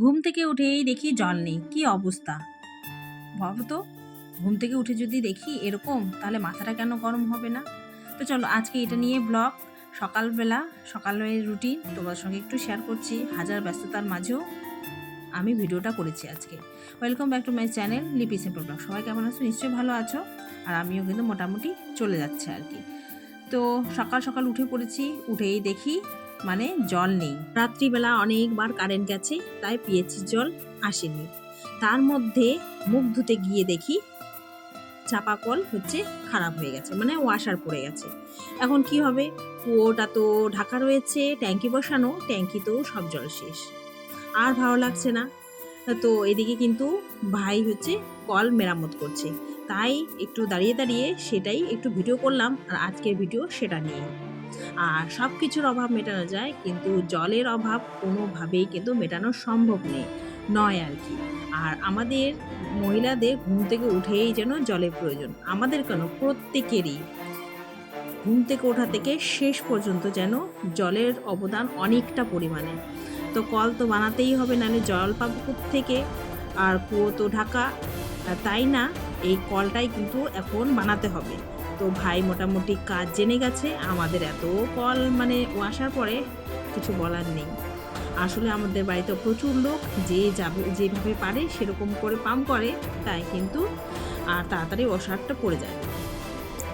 ঘুম থেকে উঠেই দেখি জল নেই, কি অবস্থা? ভাবো তো, ঘুম থেকে উঠে যদি দেখি এরকম, তাহলে মাথাটা কেন গরম হবে না? তো চলো, আজকে এটা নিয়ে ব্লগ সকালবেলা, সকালের রুটিন তোমার সঙ্গে একটু শেয়ার করছি, হাজার ব্যস্ততার মাঝেও আমি ভিডিওটা করেছি আজকে। Welcome back to my channel Lipi simple blog সবাই কেমন আছো? নিশ্চয়ই ভালো আছো, আর আমিও কিন্তু মোটামুটি চলে যাচ্ছে আর কি। তো সকাল সকাল উঠে পড়েছি, উঠেই দেখি মানে জল নেই। রাত্রিবেলা অনেকবার কারেন্ট গেছে, তাই পিএইচের জল আসেনি। তার মধ্যে মুখ ধুতে গিয়ে দেখি চাপা কল হচ্ছে খারাপ হয়ে গেছে মানে ওয়াশার পড়ে গেছে। এখন কি হবে? কুয়োটা তো ঢাকা রয়েছে, ট্যাঙ্কি বসানো ট্যাঙ্কিতেও সব জল শেষ। আর ভালো লাগছে না। তো এদিকে কিন্তু ভাই হচ্ছে কল মেরামত করছে। তাই একটু দাঁড়িয়ে দাঁড়িয়ে সেটাই একটু ভিডিও করলাম, আর আজকের ভিডিও সেটা নিয়ে আর সব কিছুর অভাব মেটানো যায়, কিন্তু জলের অভাব কোনোভাবেই কিন্তু মেটানো সম্ভব নেই, নয় আর কি। আর আমাদের মহিলাদের ঘুম থেকে উঠেই যেন জলের প্রয়োজন, আমাদের কেন? প্রত্যেকেরই ঘুম থেকে ওঠা থেকে শেষ পর্যন্ত যেন জলের অবদান অনেকটা পরিমাণে। তো কল তো বানাতেই হবে, নাহলে জল পাবো থেকে আর কুয়ো তো ঢাকা, তাই না? এই কলটাই কিন্তু এখন বানাতে হবে। তো ভাই মোটামুটি কাজ জেনে গেছে। আমাদের এত কল মানে ও আসার পরে কিছু বলার নেই। আসলে আমাদের বাড়িতে প্রচুর লোক যে যাবে, যেভাবে পারে সেরকম করে পাম্প করে, তাই কিন্তু আর তাড়াতাড়ি অসারটা পড়ে যায়।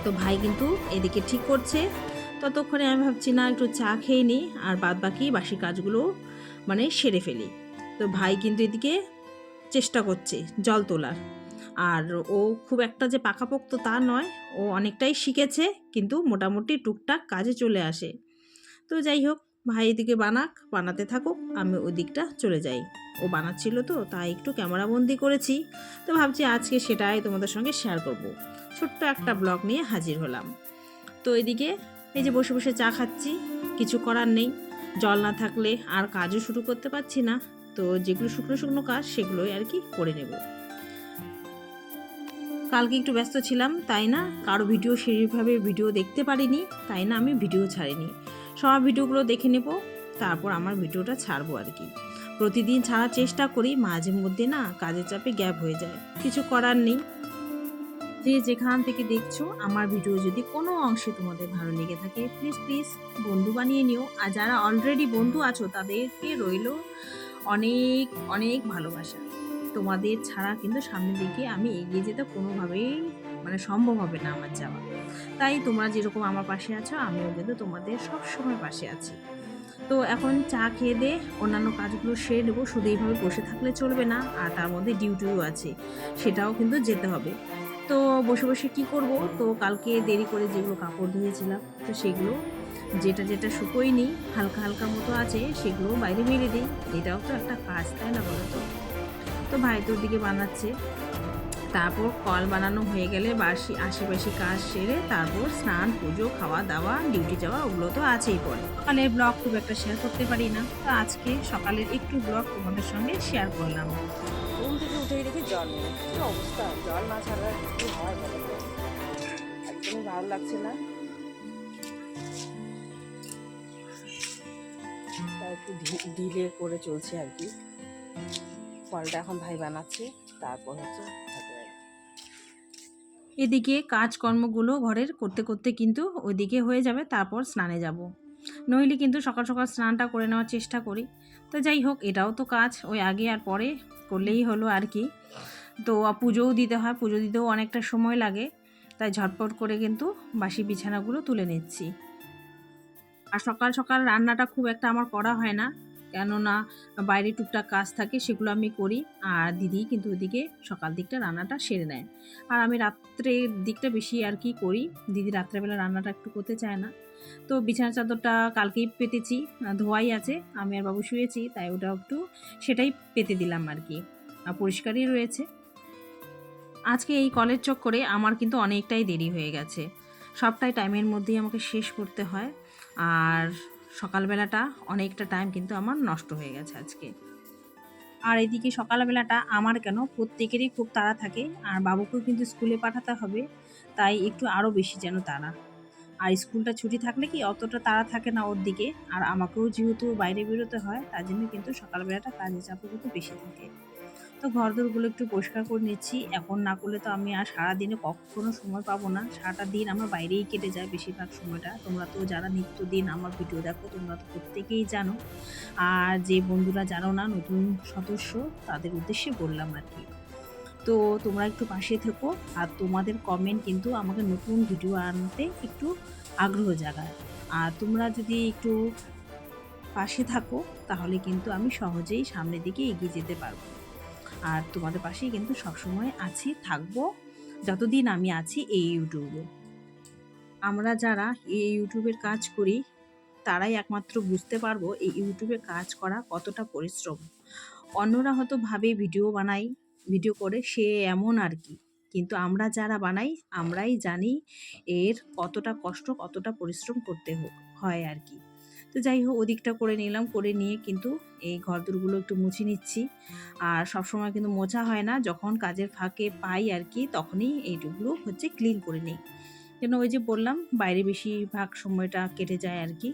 তো ভাই কিন্তু এদিকে ঠিক করছে। ততক্ষণে আমি ভাবছি, না, একটু চা খেয়ে নিই আর বাদ বাকি বাসি কাজগুলো মানে সেরে ফেলি। তো ভাই কিন্তু এদিকে চেষ্টা করছে জল তোলার। আর ও খুব একটা যে পাকাপোক্ত তা নয়। ও অনেকটাই শিখেছে, কিন্তু মোটামুটি টুকটাক কাজে চলে আসে। তো যাই হোক, ভাই এদিকে বানাক, বানাতে থাকুক, আমি ওই দিকটা চলে যাই। ও বানাচ্ছিল তো, তাই একটু ক্যামেরাবন্দি করেছি। তো ভাবছি আজকে সেটাই তোমাদের সঙ্গে শেয়ার করব। ছোট্ট একটা ব্লগ নিয়ে হাজির হলাম। তো এদিকে এই যে বসে বসে চা খাচ্ছি, কিছু করার নেই। জল না থাকলে আর কাজও শুরু করতে পারছি না। তো যেগুলো শুকনো শুকনো কাজ, সেগুলোই আর কি করে নেব। কালকে একটু ব্যস্ত ছিলাম, তাই না? কারও ভিডিও সেইভাবে ভিডিও দেখতে পারিনি, তাই না? আমি ভিডিও ছাড়িনি। সব ভিডিওগুলো দেখে নেব, তারপর আমার ভিডিওটা ছাড়বো আর কি। প্রতিদিন ছাড়ার চেষ্টা করি, মাঝে মধ্যে না কাজের চাপে গ্যাপ হয়ে যায়। কিছু করার নেই। যে যেখান থেকে দেখছ, আমার ভিডিও যদি কোনো অংশে তোমাদের ভালো লেগে থাকে প্লিজ প্লিজ বন্ধু বানিয়ে নিও। আর যারা অলরেডি বন্ধু আছো, তাদেরকে রইল অনেক অনেক ভালোবাসা। তোমাদের ছাড়া কিন্তু সামনের দিকে আমি এগিয়ে যেতে কোনোভাবেই মানে সম্ভব হবে না আমার যাওয়া। তাই তোমরা যেরকম আমার পাশে আছো, আমিও কিন্তু তোমাদের সব সময় পাশে আছি। তো এখন চা খেয়ে দে, অন্যান্য কাজগুলো সেরে নেব, শুধু এইভাবে বসে থাকলে চলবে না, আর তার মধ্যে ডিউটিও আছে, সেটাও কিন্তু যেতে হবে। তো বসে বসে কি করব? তো কালকে দেরি করে যেগুলো কাপড় ধুয়েছিলাম, তো সেগুলো যেটা যেটা শুকোয়নি, হালকা হালকা মতো আছে সেগুলো বাইরে মেরে দিই। এটাও তো একটা কাজ, তাই না বলো তো? তো ভাই তোর দিকে বানাচ্ছে। তারপর কল বানানো হয়ে গেলে বাসি, আশেপাশে কাজ সেরে তারপর স্নান, পুজো খাওয়া দাওয়া ডিউটি যাওয়া, ওগুলো তো আছেই পরে। সকালের ব্লগ খুব একটা শেয়ার করতে পারি না। তো আজকে সকালের একটু ব্লগ তোমাদের সঙ্গে শেয়ার করলাম। ঘুম থেকে উঠেই দেখি জল কি অবস্থা? জল না ছাড়া কি হয় একদমই ভালো লাগছে না। একটু ডিলে করে চলছে আর কি। ফলটা এখন ভাই বানাচ্ছে, তারপর হচ্ছে। এদিকে কাজকর্মগুলো ঘরের করতে করতে কিন্তু ওইদিকে হয়ে যাবে, তারপর স্নানে যাব। নইলে কিন্তু সকাল সকাল স্নানটা করে নেওয়ার চেষ্টা করি। তো যাই হোক, এটাও তো কাজ, ওই আগে আর পরে করলেই হলো আর কি। তো পুজোও দিতে হয়, পুজো দিতেও অনেকটা সময় লাগে, তাই ঝটপট করে কিন্তু বাসি বিছানাগুলো তুলে নিচ্ছি। আর সকাল সকাল রান্নাটা খুব একটা আমার করা হয় না কেননা বাইরে টুকটাক কাজ থাকে, সেগুলো আমি করি। আর দিদি কিন্তু ওদিকে সকাল দিকটা রান্নাটা সেরে নেয়। আর আমি রাত্রের দিকটা বেশি আর কি করি। দিদি রাত্রেবেলা রান্নাটা একটু করতে চায় না। তো বিছানা চাদরটা কালকেই পেতেছি, ধোয়াই আছে, আমি আর বাবু শুয়েছি, তাই ওটাও একটু সেটাই পেতে দিলাম আর কি। আর পরিষ্কারই রয়েছে। আজকে এই কলের চক্করে আমার কিন্তু অনেকটাই দেরি হয়ে গেছে। সবটাই টাইমের মধ্যেই আমাকে শেষ করতে হয়। আর সকালবেলাটা অনেকটা টাইম কিন্তু আমার নষ্ট হয়ে গেছে আজকে। আর এদিকে সকালবেলাটা আমার কেন? প্রত্যেকেরই খুব তাড়া থাকে, আর বাবুকেও কিন্তু স্কুলে পাঠাতে হবে, তাই একটু আরও বেশি যেন তাড়া। আর স্কুলটা ছুটি থাকলে কি অতটা তাড়া থাকে না ওর দিকে, আর আমাকেও যেহেতু বাইরে বেরোতে হয়, তার জন্য কিন্তু সকালবেলাটা কাজের চাপও কিন্তু বেশি থাকে। তো ঘর ঘরদোরগুলো একটু পরিষ্কার করে নিচ্ছি। এখন না করলে তো আমি আর সারাদিনে কখনো সময় পাবো না। সারাটা দিন আমার বাইরেই কেটে যায় বেশিরভাগ সময়টা। তোমরা তো যারা নিত্যদিন আমার ভিডিও দেখো, তোমরা তো প্রত্যেকেই জানো। আর যে বন্ধুরা জানো না নতুন সদস্য, তাদের উদ্দেশ্যে বললাম আর কি। তো তোমরা একটু পাশে থেকো আর তোমাদের কমেন্ট কিন্তু আমাকে নতুন ভিডিও আনতে একটু আগ্রহ জাগায়। আর তোমরা যদি একটু পাশে থাকো, তাহলে কিন্তু আমি সহজেই সামনের দিকে এগিয়ে যেতে পারব। আর তোমাদের পাশেই কিন্তু সবসময় আছি, থাকব, যতদিন আমি আছি এই ইউটিউবে। আমরা যারা এই ইউটিউবের কাজ করি, তারাই একমাত্র বুঝতে পারব এই ইউটিউবে কাজ করা কতটা পরিশ্রম। অন্যরা হয়তো ভাবে ভিডিও বানাই, ভিডিও করে, সে এমন আর কি। কিন্তু আমরা যারা বানাই, আমরাই জানি এর কতটা কষ্ট, কতটা পরিশ্রম করতে হয় আর কি। তো যাই হোক, ওদিকটা করে নিলাম, করে নিয়ে কিন্তু এই ঘর দুরগুলো একটু মুছে নিচ্ছি। আর সবসময় কিন্তু মোছা হয় না, যখন কাজের ফাঁকে পাই আর কি, তখনই এইটুকুগুলো হচ্ছে ক্লিন করে নিই। কেন ওই যে বললাম, বাইরে বেশিরভাগ সময়টা কেটে যায় আর কি।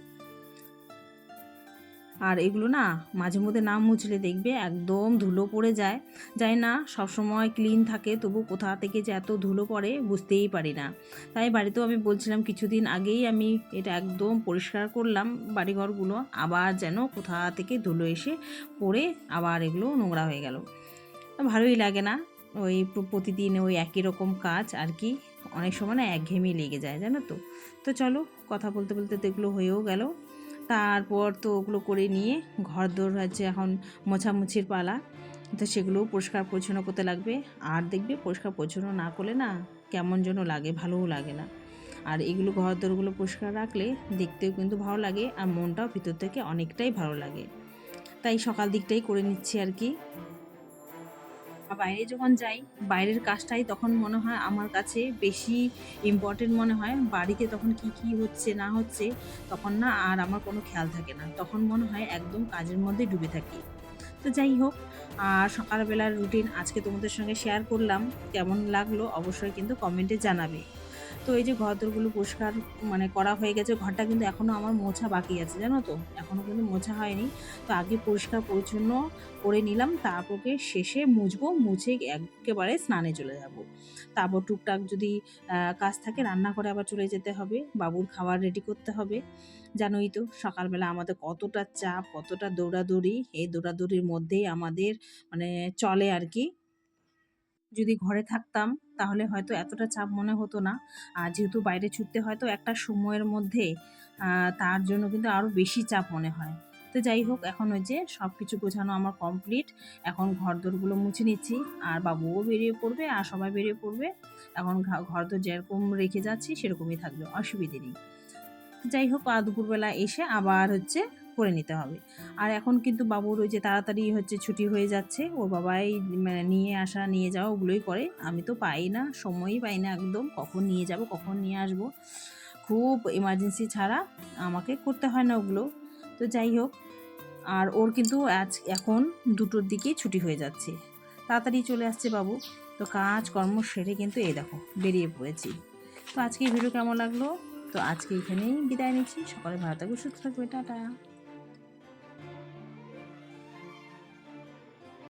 আর এগুলো না মাঝে মধ্যে না মুছলে দেখবে একদম ধুলো পড়ে যায়। যায় না, সবসময় ক্লিন থাকে, তবু কোথা থেকে যে এত ধুলো পড়ে বুঝতেই পারি না। তাই বাড়িতেও আমি বলছিলাম, কিছুদিন আগেই আমি এটা একদম পরিষ্কার করলাম বাড়িঘরগুলো, আবার যেন কোথা থেকে ধুলো এসে পড়ে আবার এগুলো নোংরা হয়ে গেল। ভালোই লাগে না, ওই প্রতিদিন ওই একই রকম কাজ আর কি, অনেক সময় না একঘেয়েমি লেগে যায়, জানো তো। তো চলো, কথা বলতে বলতে তো এগুলো হয়েও গেল। তারপর তো ওগুলো করে নিয়ে ঘর দৌড় হচ্ছে এখন মোছামুছির পালা। তো সেগুলোও পরিষ্কার পরিচ্ছন্ন করতে লাগবে। আর দেখবে পরিষ্কার পরিচ্ছন্ন না করলে না কেমন যেন লাগে, ভালোও লাগে না। আর এগুলো ঘর দৌড়গুলো পরিষ্কার রাখলে দেখতেও কিন্তু ভালো লাগে আর মনটাও ভিতর থেকে অনেকটাই ভালো লাগে। তাই সকাল দিকটাই করে নিচ্ছি আর কি। বাইরে যখন যাই, বাইরের কাজটাই তখন মনে হয় আমার কাছে বেশি ইম্পর্টেন্ট মনে হয়। বাড়িতে তখন কি কি হচ্ছে, না হচ্ছে তখন না আর আমার কোনো খেয়াল থাকে না। তখন মনে হয় একদম কাজের মধ্যে ডুবে থাকি। তো যাই হোক, আর সকালবেলার রুটিন আজকে তোমাদের সঙ্গে শেয়ার করলাম। কেমন লাগল অবশ্যই কিন্তু কমেন্টে জানাবে। তো এই যে ঘরদোরগুলো পরিষ্কার মানে করা হয়ে গেছে, ঘরটা কিন্তু এখনও আমার মোছা বাকি আছে, জানো তো? এখনও কিন্তু মোছা হয়নি। তো আগে পরিষ্কার, পরিচ্ছন্ন করে নিলাম, তারপরে শেষে মুছবো, মুছে একেবারে স্নানে চলে যাব। তারপর টুকটাক যদি কাজ থাকে রান্না করে আবার চলে যেতে হবে, বাবুর খাবার রেডি করতে হবে, জানোই তো, সকালবেলা আমাদের কতটা চাপ, কতটা দৌড়াদৌড়ি, এই দৌড়াদৌড়ির মধ্যেই আমাদের মানে চলে আর কি। যদি ঘরে থাকতাম তাহলে হয়তো এতটা চাপ মনে হতো না। আর যেহেতু বাইরে ছুটতে হয়তো একটা সময়ের মধ্যে তার জন্য কিন্তু আরও বেশি চাপ মনে হয়। তো যাই হোক, এখন ওই যে সব কিছু গোছানো আমার কমপ্লিট এখন ঘর দোরগুলো মুছে নিচ্ছি। আর বাবুও বেরিয়ে পড়বে, আর সবাই বেরিয়ে পড়বে। এখন ঘর দোর যেরকম রেখে যাচ্ছি, সেরকমই থাকবে, অসুবিধে নেই। যাই হোক দুপুরবেলা এসে আবার হচ্ছে করে নিতে হবে। আর এখন কিন্তু বাবুর ওই যে তাড়াতাড়ি হচ্ছে ছুটি হয়ে যাচ্ছে, ওর বাবাই মানে নিয়ে আসা, নিয়ে যাওয়া ওগুলোই করে। আমি তো পাই না, সময়ই পাই না একদম, কখন নিয়ে যাব, কখন নিয়ে আসব। খুব এমার্জেন্সি ছাড়া আমাকে করতে হয় না ওগুলো। তো যাই হোক, আর ওর কিন্তু আজ, এখন দুটোর দিকেই ছুটি হয়ে যাচ্ছে। তাড়াতাড়ি চলে আসছে বাবু। তো কাজ কর্ম সেরে কিন্তু এই দেখো, বেরিয়ে পড়েছি। তো আজকে ভিডিও কেমন লাগল? তো আজকে এখানেই বিদায় নিচ্ছি। সকালে ভালো থাকবে সুস্থ থাকবে টাটা।